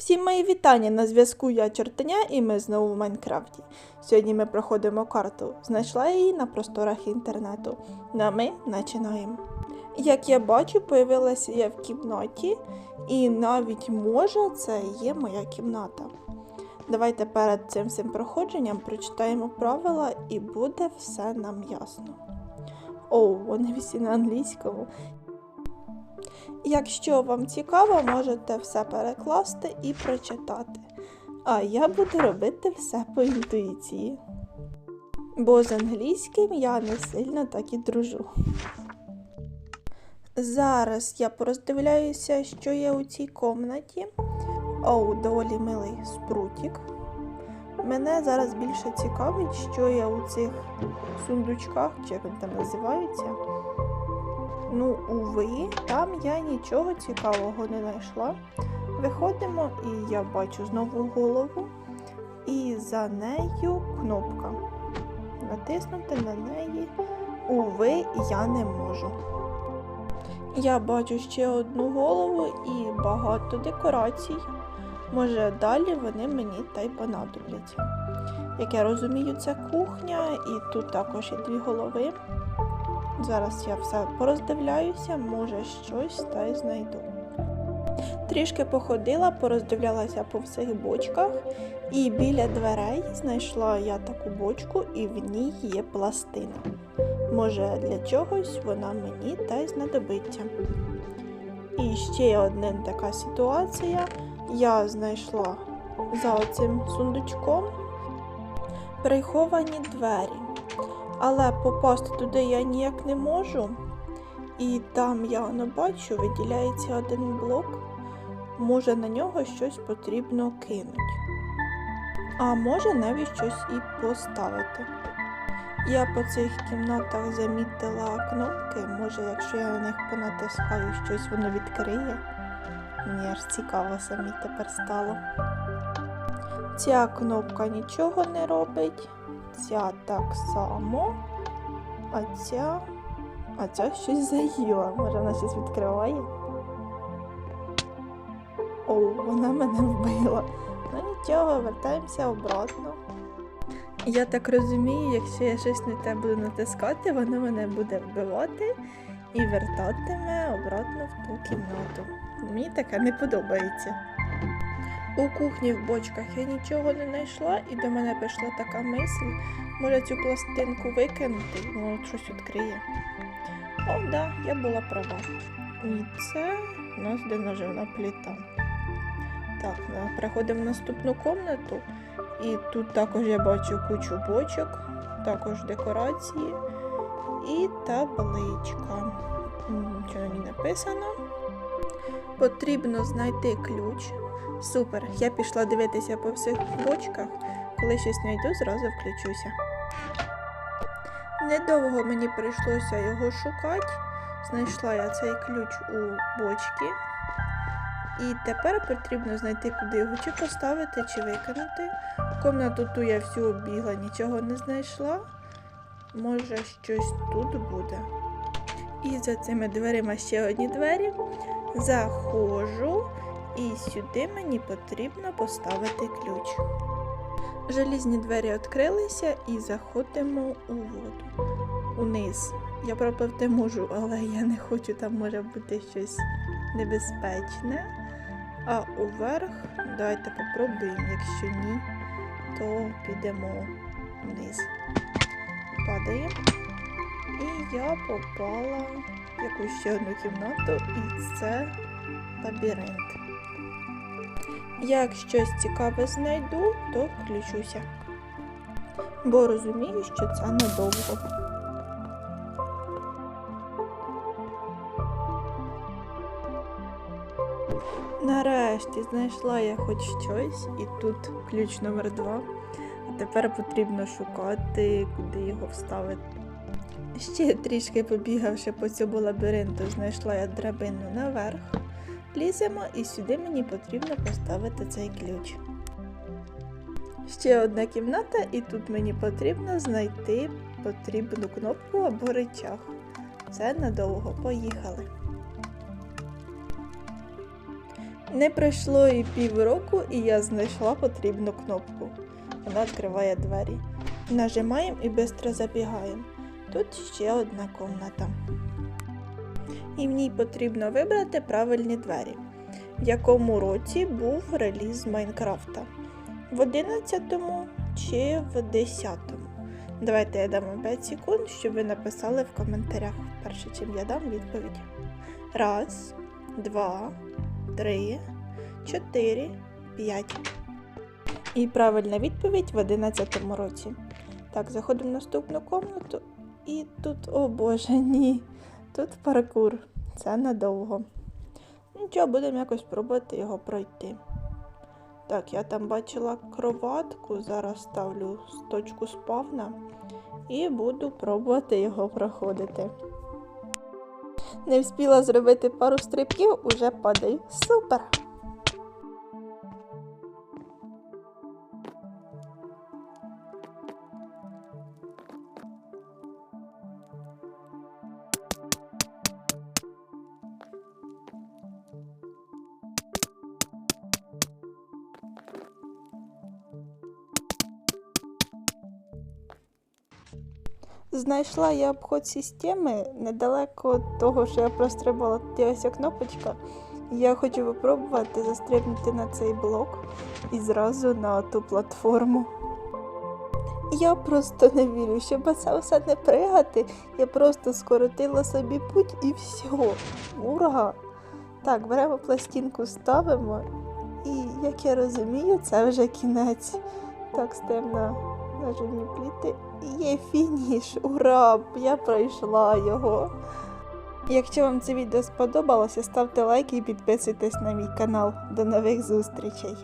Всім мої вітання на зв'язку я Чортаня і ми знову в Майнкрафті. Сьогодні ми проходимо карту. Знайшла її на просторах інтернету. На ми починаємо. Як я бачу, появилася я в кімнаті, і навіть може це є моя кімната. Давайте перед цим всім проходженням прочитаємо правила і буде все нам ясно. О, вони всі на англійському. Якщо вам цікаво, можете все перекласти і прочитати. А я буду робити все по інтуїції. Бо з англійським я не сильно так і дружу. Зараз я пороздивляюся, що є у цій комнаті. Оу, доволі милий спрутік. Мене зараз більше цікавить, що є у цих сундучках, чи як вони там називаються. Ну, уви, там я нічого цікавого не знайшла. Виходимо, і я бачу знову голову, і за нею кнопка. Натиснути на неї, уви, я не можу. Я бачу ще одну голову і багато декорацій. Може, далі вони мені та й понадобляться. Як я розумію, це кухня, і тут також є дві голови. Зараз я все пороздивляюся, може щось та й знайду. Трішки походила, пороздивлялася по всіх бочках, і біля дверей знайшла я таку бочку, і в ній є пластина. Може, для чогось вона мені та й знадобиться. І ще одна така ситуація. Я знайшла за оцим сундучком приховані двері. Але попасти туди я ніяк не можу. І там я не бачу, виділяється один блок. Може на нього щось потрібно кинути. А може навіть щось і поставити. Я по цих кімнатах замітила кнопки, може, якщо я на них понатискаю, щось воно відкриє. Мені аж цікаво самі тепер стало. Ця кнопка нічого не робить. Ця так само. А ця. А ця щось заїла. Може вона щось відкриває. О, вона мене вбила. Ну нічого, вертаємося обратно. Я так розумію, якщо я щось не те буду натискати, воно мене буде вбивати і вертатиме обратно в ту кімнату. Мені таке не подобається. У кухні в бочках я нічого не знайшла, і до мене прийшла така мисль, може цю пластинку викинути, воно щось відкриє. О, да, я була права. І це у нас деноживна пліта. Так, ну, переходимо в наступну комнату. І тут також я бачу кучу бочок, також декорації і табличка. Нічого не написано. Потрібно знайти ключ. Супер, я пішла дивитися по всіх бочках. Коли щось знайду, зразу включуся. Недовго мені прийшлося його шукати. Знайшла я цей ключ у бочці. І тепер потрібно знайти, куди його чи поставити, чи викинути. Комнату ту я всю оббігла, нічого не знайшла. Може, щось тут буде. І за цими дверима ще одні двері. Заходжу, і сюди мені потрібно поставити ключ. Желізні двері відкрилися і заходимо у воду. Униз. Я пропливти можу, але я не хочу, там може бути щось небезпечне. А уверх давайте попробуємо. Якщо ні, то підемо вниз. Падаємо. І я попала в якусь ще одну кімнату, і це лабіринт. Як щось цікаве знайду, то включуся. Бо розумію, що це недовго. Нарешті знайшла я хоч щось, і тут ключ номер два. А тепер потрібно шукати, куди його вставити. Ще трішки побігавши по цьому лабіринту, знайшла я драбину наверх. Ліземо і сюди мені потрібно поставити цей ключ. Ще одна кімната, і тут мені потрібно знайти потрібну кнопку або речах. Це надовго. Поїхали. Не пройшло і півроку, і я знайшла потрібну кнопку. Вона відкриває двері. Нажимаємо і швидко забігаємо. Тут ще одна кімната. І в ній потрібно вибрати правильні двері. В якому році був реліз Майнкрафта? В 11-му чи в 10-му? Давайте я дам вам 5 секунд, щоб ви написали в коментарях, перше чим я дам відповідь. Раз, два, три, чотири, п'ять. І правильна відповідь в 11 році. Так, заходимо в наступну комнату. І тут, о боже, ні. Тут паркур. Це надовго. Нічого, будемо якось пробувати його пройти. Так, я там бачила кроватку, зараз ставлю точку спавна і буду пробувати його проходити. Не встигла зробити пару стрибків, уже падаю. Супер! Знайшла я обход системи недалеко того, що я прострибала ось кнопочка. Я хочу попробувати застрибнути на цей блок і зразу на ту платформу. Я просто не вірю, щоб це все не пригати. Я просто скоротила собі путь і все. Ура! Так, беремо пластинку, ставимо. І як я розумію, це вже кінець. Так, стаємо на нажимні пліти. Є фініш! Ура! Я пройшла його. Якщо вам це відео сподобалося, ставте лайк і підписуйтесь на мій канал. До нових зустрічей!